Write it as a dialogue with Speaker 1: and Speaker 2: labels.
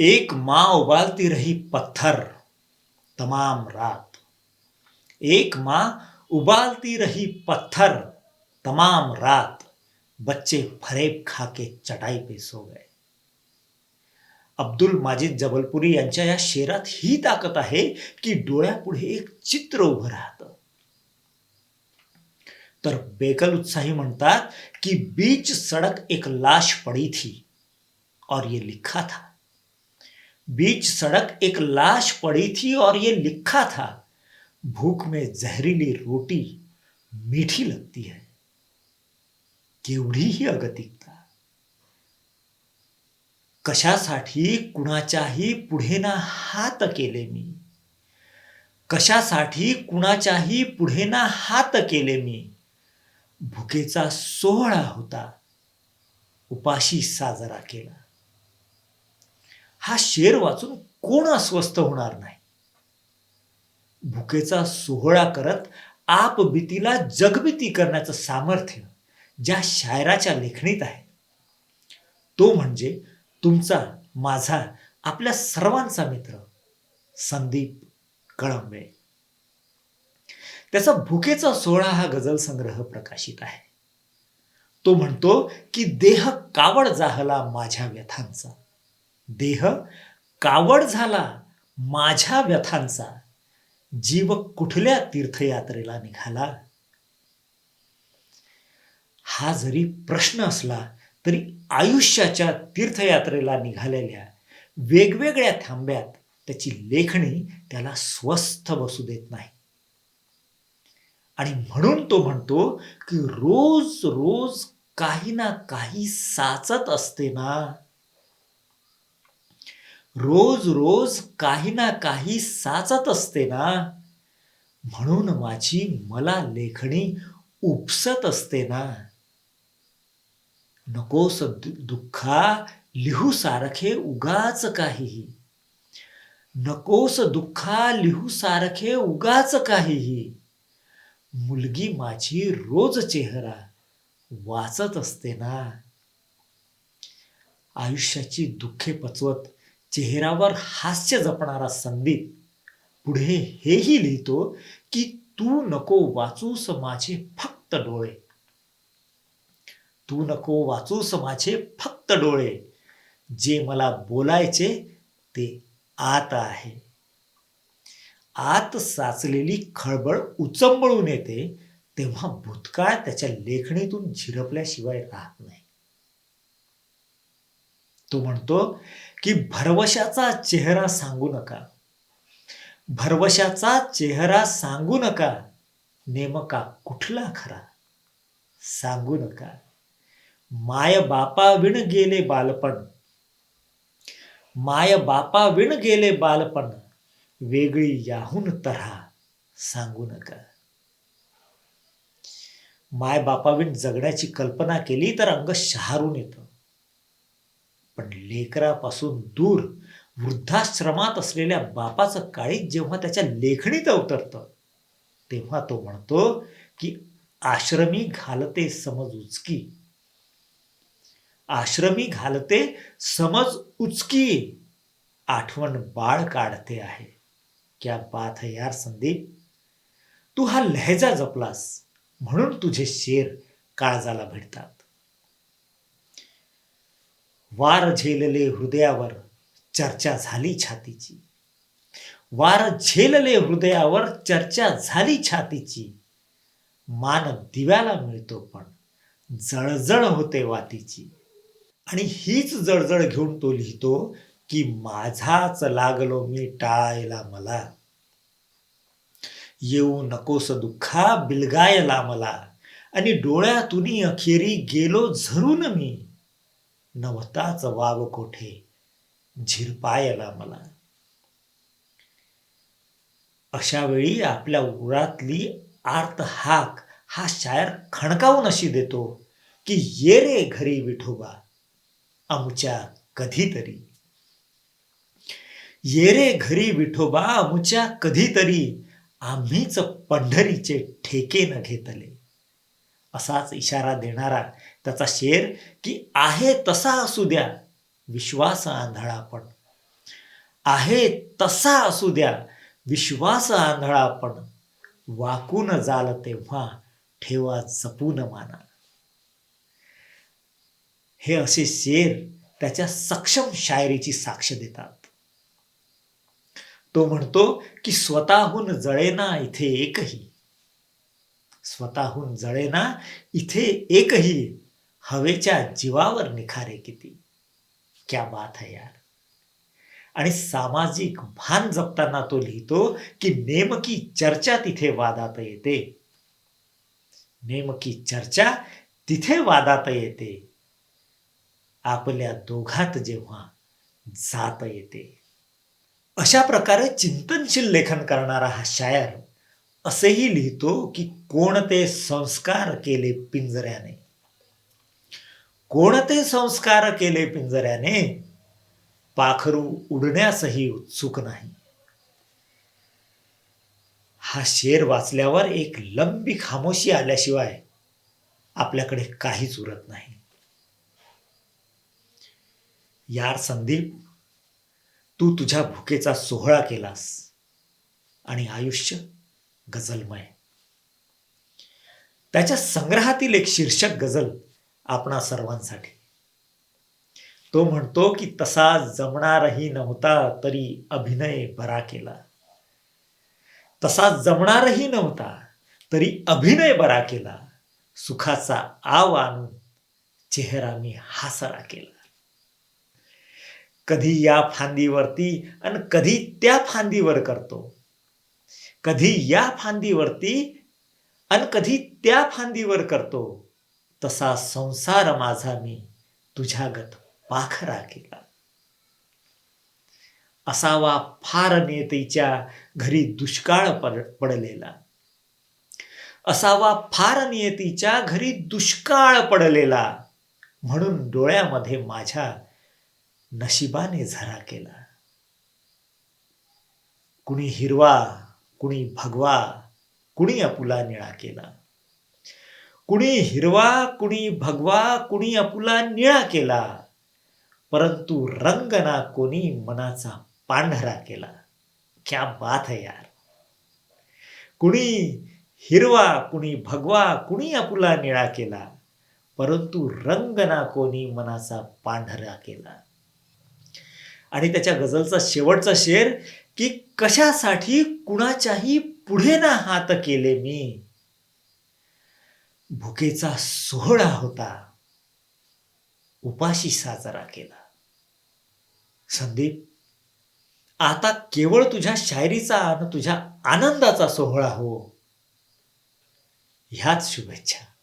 Speaker 1: एक माँ उबालती रही पत्थर, तमाम रात। एक माँ उबालती रही पत्थर, तमाम रात। बच्चे फरेब खा के चटाई पे सो गए। अब्दुल माजिद जबलपुरी यांच्या या शेरात ही ताकद आहे की डोळ्यापुढे एक चित्र उभं राहतं. तर बेकल उत्साही म्हणतात कि, बीच सड़क एक लाश पड़ी थी और ये लिखा था. बीच सड़क एक लाश पड़ी थी और ये लिखा था भूख में जहरीली रोटी मीठी लगती है केवढीही अगतिकता। कशासाठी कुणाच्याही पुढे ना हात केले मी? कशासाठी कुणाच्याही पुढे ना हात केले मी? भुकेचा सोहळा होता उपाशी साजरा केला। हा शेर वाचून कोण अस्वस्थ होणार नाही? भुकेचा सोहळा करत आप भीतीला जगभीती करण्याचं सामर्थ्य ज्या शायराच्या लेखणीत आहे तो म्हणजे तुमचा माझा आपल्या सर्वांचा मित्र संदीप कळंबे. त्याचा भुकेचा सोहळा हा गझल संग्रह प्रकाशित आहे. तो म्हणतो की देह कावड जाहला माझ्या व्यथांचा. देह कावड झाला माझ्या व्यथांचा. जीव कुठल्या तीर्थयात्रेला निघाला? हा जरी प्रश्न असला तरी आयुष्याच्या तीर्थयात्रेला निघालेल्या वेगवेगळ्या थांब्यात त्याची लेखणी त्याला स्वस्थ बसू देत नाही. आणि म्हणून तो म्हणतो की रोज रोज काही ना काही साचत असते ना. रोज रोज काही ना काही साचत असते ना. म्हणून माझी मला लेखणी उपसत असते ना. नकोस दु- दुःखा लिहू सारखे उगाच काहीही. नकोस दुःखा लिहू सारखे उगाच काहीही. मुलगी माझी रोज चेहरा वाचत असते ना. आयुष्याची दुःखे पचवत चेहऱ्यावर हास्य जपणारा संदीप. पुढे हेही लिहितो की तू नको वाचूस माझे फक्त डोळे. तू नको वाचूस माझे फक्त डोळे. जे मला बोलायचे ते आत आहे. आत साचलेली खळबळ उचंबळून येते तेव्हा भूतकाळ त्याच्या लेखणीतून झिरपल्याशिवाय राहत नाही. तो म्हणतो की भरवशाचा चेहरा सांगू नका. भरवशाचा चेहरा सांगू नका. नेमका कुठला खरा? सांगू नका. माय बापा विण गेले बालपण. माय बापा विण गेले बालपण. वेगळी याहून तऱ्हा. सांगू नका. माय बापाविण जगण्याची कल्पना केली तर अंग शहारून येतं. पण लेकरापासून दूर वृद्धाश्रमात असलेल्या बापाचं काळीज जेव्हा त्याच्या लेखणीत अवतरतं तेव्हा तो म्हणतो की आश्रमी घालते समज उचकी. आश्रमी घालते समज उचकी. आठवण बाळ काढते आहे. क्या बात है यार संदीप. तू हा लहजा जपलास म्हणून तुझे शेर काळजाला भिडतात. वार झेलले हृदयावर चर्चा झाली छातीची. वार झेलले हृदयावर चर्चा झाली छातीची. मान दिव्याला मिळतो पण जळजळ होते वातीची. आणि हीच जळजळ घेऊन तो लिहितो की माझाच लागलो मी टाळायला मला. येऊ नकोस दुःखा बिलगायला मला. आणि डोळ्यातून अखेरी गेलो झरून मी. नवताच वाव कोठे? झिरपायला मला. अशा वेळी आपल्या उरातली आर्त हाक हा शायर खणकावून अशी देतो की ये रे घरी विठोबा आमच्या कधीतरी. ये रे घरी विठोबा आमच्या कधीतरी आम्हीच पंढरीचे ठेके न घेतले. असाच इशारा देणारा त्याचा शेर की आहे तसा असू द्या. विश्वास आंधळा पण आहे तसा असू द्या. विश्वास आंधळा पण वाकून जाल तेव्हा ठेवा जपून माना. हे असे शेर त्याच्या सक्षम शायरीची साक्ष देतात. तो म्हणतो की स्वतःहून जळेना इथे एकही. स्वतःहून जळेना इथे एकही. हवेच्या जीवावर निखारे किती? क्या बात है यार. आणि सामाजिक भान जपताना तो लिहितो की नेमकी चर्चा तिथे वादात येते. नेमकी चर्चा तिथे वादात येते. आपल्या दोघात जेव्हा जात येते. अशा प्रकारे चिंतनशील लेखन करणारा हा शायर असेही लिहितो की कोणते संस्कार केले पिंजऱ्याने. कोणते संस्कार केले पिंजऱ्याने? पाखरू उडण्यासही उत्सुक नाही. हा शेर वाचल्यावर एक लंबी खामोशी आल्याशिवाय आपल्याकडे काहीच उरत नाही. यार संदीप तू तुझ्या भुकेचा सोहळा केलास आणि आयुष्य गझलमय त्याच्या संग्रहातील एक शीर्षक गझल आपणा सर्वांसाठी. तो म्हणतो की तसा जमणारही नव्हता तरी अभिनय बरा केला. तसा जमणारही नव्हता तरी अभिनय बरा केला. सुखाचा आव आणून चेहरा मी हासरा केला. कधी या फांदीवरती आणि कधी त्या फांदीवर करतो. कधी या फांदीवरती आणि कधी त्या फांदीवर करतो. तसा संसार माझा मी तुझ्यागत पाखरा केला. असावा फार नेतेच्या घरी दुष्काळ पड पडलेला. असावा फार नियतीच्या घरी दुष्काळ पडलेला म्हणून डोळ्यामध्ये माझ्या नशिबाने झरा केला. कुणी हिरवा कुणी भगवा कुणी अपुला निळा केला. कुणी हिरवा कुणी भगवा कुणी अपुला निळा केला. परंतु रंग ना कोणी मनाचा पांढरा केला. क्या बात है यार. कुणी हिरवा कुणी भगवा कुणी आपुला निळा केला. परंतु रंग ना कोणी मनाचा पांढरा केला. आणि त्याच्या गझलचा शेवटचा शेर की कशासाठी कुणाच्याही पुढे ना हात केले मी? भुकेचा सोहळा होता. उपाशी साजरा केला. संदीप आता केवळ तुझ्या शायरीचा आणि तुझ्या आनंदाचा सोहळा हो. ह्याच शुभेच्छा.